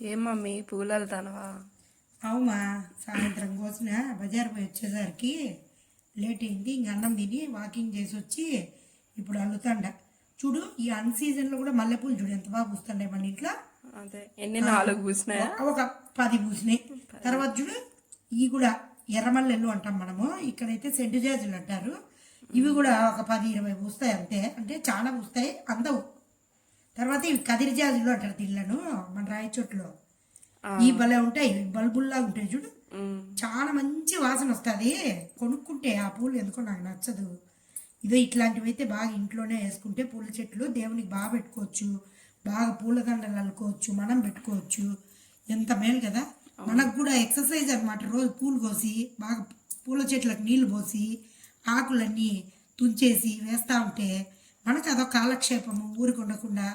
ఏం మమ్మీ? పూలు వెళ్తానవా అవుమా సాయంత్రం కోసిన బజార్ పోయి వచ్చేసరికి లేట్ అయింది ఇంక అన్నం తిని వాకింగ్ చేసి వచ్చి ఇప్పుడు అల్లుతాండ. చూడు ఈ అన్ సీజన్లో కూడా మల్లెపూలు చూడు ఎంత బాగా పూస్తుండే మన ఇంట్లో. అదే ఎన్ని నాలుగు పూసినాయా? ఒక పది పూసినాయి. తర్వాత చూడు ఇవి కూడా ఎర్రమల్లెలు అంటాం మనము ఇక్కడైతే సెంటు జాజులు అంటారు. ఇవి కూడా ఒక పది ఇరవై పూస్తాయి అంతే. అంటే చాలా పూస్తాయి అందవు. తర్వాత ఇవి కదిరి జాజులు అంటారు తిల్లను మన రాయచోట్లో ఈ భలే ఉంటాయి బల్బుల్లా ఉంటాయి చూడు. చాలా మంచి వాసన వస్తుంది. కొనుక్కుంటే ఆ పూలు ఎందుకో నాకు నచ్చదు. ఇదో ఇట్లాంటివి అయితే బాగా ఇంట్లోనే వేసుకుంటే పూల చెట్లు దేవునికి బాగా పెట్టుకోవచ్చు. బాగా పూలదండలు అల్లుకోవచ్చు మనం పెట్టుకోవచ్చు. ఎంత మేలు కదా. మనకు కూడా ఎక్సర్సైజ్ అనమాట రోజు పూలు కోసి బాగా పూల చెట్లకు నీళ్ళు పోసి ఆకులన్నీ తుంచేసి వేస్తూ ఉంటే మనకు అదొక కాలక్షేపము. ఊరికి ఉండకుండా.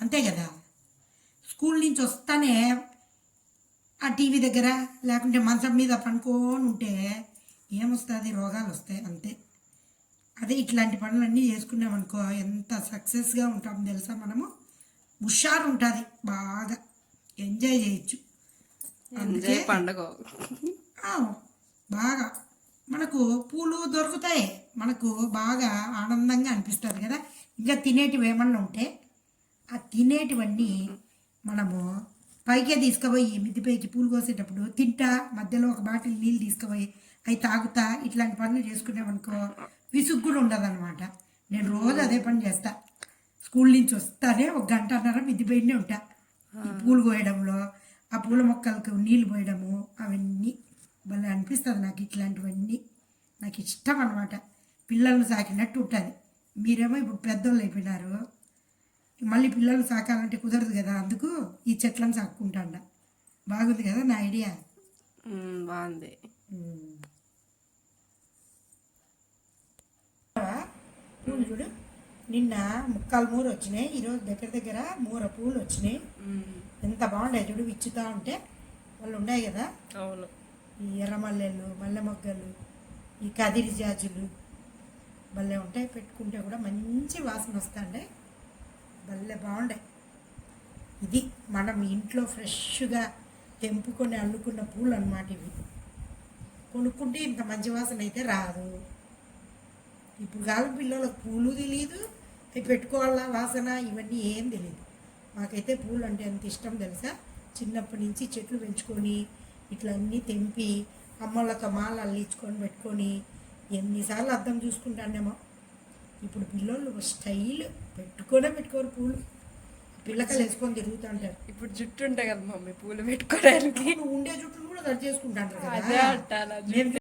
అంతే కదా. స్కూల్ నుంచి వస్తానే ఆ టీవీ దగ్గర లేకుంటే మంచం మీద పనుకొని ఉంటే ఏమొస్తుంది? రోగాలు వస్తాయి అంతే. అదే ఇట్లాంటి పనులన్నీ చేసుకున్నామనుకో ఎంత సక్సెస్గా ఉంటాం తెలుసా మనము? హుషారు ఉంటుంది బాగా. ఎంజాయ్ చేయొచ్చు. ఎంజాయ్ పండగ. బాగా. మనకు పూలు దొరుకుతాయి. మనకు బాగా ఆనందంగా అనిపిస్తుంది కదా. ఇంకా తినేటివి ఏమన్నా ఉంటే ఆ తినేటివన్నీ మనము పైకే తీసుకుపోయి మిద్దిపైకి పూలు కోసేటప్పుడు తింటా మధ్యలో ఒక బాటిల్ నీళ్ళు తీసుకుపోయి అవి తాగుతా ఇట్లాంటి పనులు చేసుకున్నామనుకో విసుగు కూడా ఉండదన్నమాట. నేను రోజు అదే పని చేస్తా. స్కూల్ నుంచి వస్తానే ఒక గంటన్నర మిద్దిపైనే ఉంటా. ఈ పూలు కోయడంలో ఆ పూల మొక్కలకు నీళ్ళు పోయడము అవన్నీ భలే అనిపిస్తుంది నాకు ఇట్లాంటివన్నీ. నాకు ఇష్టం అనమాట పిల్లల్ని సాకినట్టు ఉంటుంది. మీరేమో ఇప్పుడు పెద్దోళ్ళు అయిపోయినారు. మళ్ళీ పిల్లలు సాకాలంటే కుదరదు కదా అందుకు ఈ చెట్లను సాక్కుంటాండ. బాగుంది కదా నా ఐడియా? బాగుంది. పూలు చూడు నిన్న ముక్కాలు మూర వచ్చినాయి ఈరోజు దగ్గర దగ్గర మూర పూలు వచ్చినాయి. ఎంత బాగుంటాయి చూడు విచ్చుతా ఉంటే. వాళ్ళు ఉన్నాయి కదా? అవును. ఈ ఎర్రమల్లెలు మల్లె మొగ్గలు ఈ కదిరి జాజులు భలే ఉంటాయి. పెట్టుకుంటే కూడా మంచి వాసన వస్తాండే. భలే బాగుండే. ఇది మనం ఇంట్లో ఫ్రెష్గా తెంపుకొని అల్లుకున్న పూలు అన్నమాట ఇవి. కొనుక్కుంటే ఇంత మంచి వాసన అయితే రాదు. ఇప్పుడు కాలం పిల్లలకు పూలు తెలియదు అవి పెట్టుకోవాలా వాసన ఇవన్నీ ఏం తెలియదు మాకైతే పూలు అంటే ఎంత ఇష్టం తెలుసా? చిన్నప్పటి నుంచి చెట్లు పెంచుకొని ఇట్లా అన్నీ తెంపి అమ్మలతో మాలలు అల్లించుకొని పెట్టుకొని ఎన్నిసార్లు అర్థం చూసుకుంటానేమో. ఇప్పుడు పిల్లలు స్టైల్ పెట్టుకోనే పెట్టుకోరు పూలు. పిల్లకలు వేసుకొని తిరుగుతూ ఉంటారు. ఇప్పుడు జుట్టు ఉంటాయి కదా మమ్మీ పూలు పెట్టుకోవడానికి ఉండే జుట్టును కూడా కట్ కదా. నేను